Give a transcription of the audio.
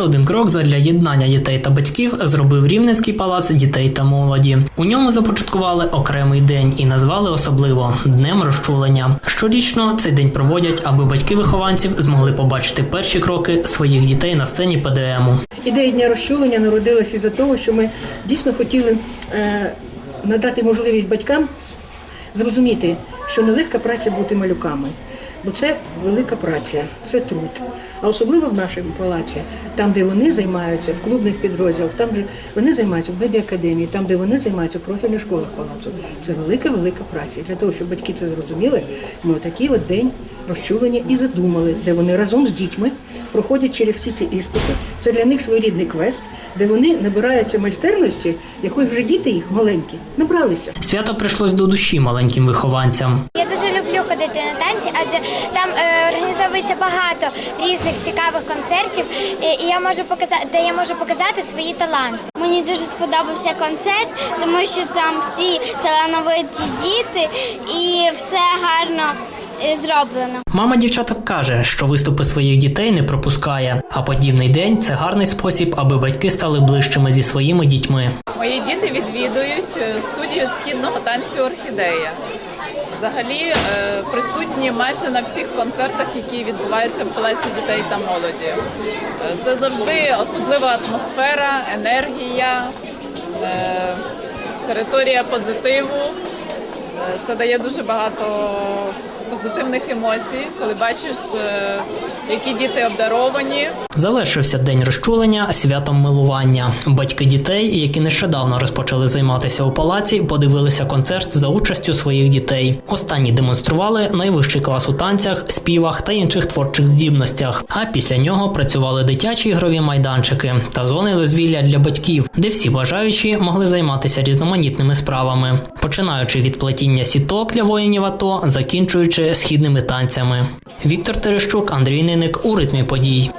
Ще один крок задля єднання дітей та батьків зробив Рівненський палац дітей та молоді. У ньому започаткували окремий день і назвали особливо Днем розчулення. Щорічно цей день проводять, аби батьки вихованців змогли побачити перші кроки своїх дітей на сцені ПДМу. Ідея дня розчулення народилася із-за того, що ми дійсно хотіли е, надати можливість батькам зрозуміти, що нелегка праця бути малюками. Бо це велика праця, це труд. А особливо в нашому палаці, там, де вони займаються в клубних підрозділах, там де вони займаються в бебі-академії, там, де вони займаються в профільних школах палацу. Це велика, велика праця. І для того, щоб батьки це зрозуміли, ми отакий от день розчулення і задумали, де вони разом з дітьми проходять через всі ці іспити. Це для них своєрідний квест, де вони набираються майстерності, якої вже діти їх маленькі набралися. Свято прийшлось до душі маленьким вихованцям. Ходити на танці, адже там е, організовується багато різних цікавих концертів, і, я можу показати, де я можу показати свої таланти. Мені дуже сподобався концерт, тому що там всі талановиті діти і все гарно зроблено. Мама дівчаток каже, що виступи своїх дітей не пропускає, а подібний день це гарний спосіб, аби батьки стали ближчими зі своїми дітьми. Мої діти відвідують е, студію східного танцю Орхідея. Взагалі е, присутні майже на всіх концертах, які відбуваються в палаці дітей та молоді. Е, Це завжди особлива атмосфера, енергія, е, територія позитиву. Е, Це дає дуже багато позитивних емоцій, коли бачиш, е, які діти обдаровані. Завершився день розчулення святом милування. Батьки дітей, які нещодавно розпочали займатися у палаці, подивилися концерт за участю своїх дітей. Останні демонстрували найвищий клас у танцях, співах та інших творчих здібностях. А після нього працювали дитячі ігрові майданчики та зони дозвілля для батьків, де всі бажаючі могли займатися різноманітними справами, починаючи від плетіння сіток для воїнів АТО, закінчуючи східними танцями. Віктор Терещук, Андрій Ниник у ритмі подій.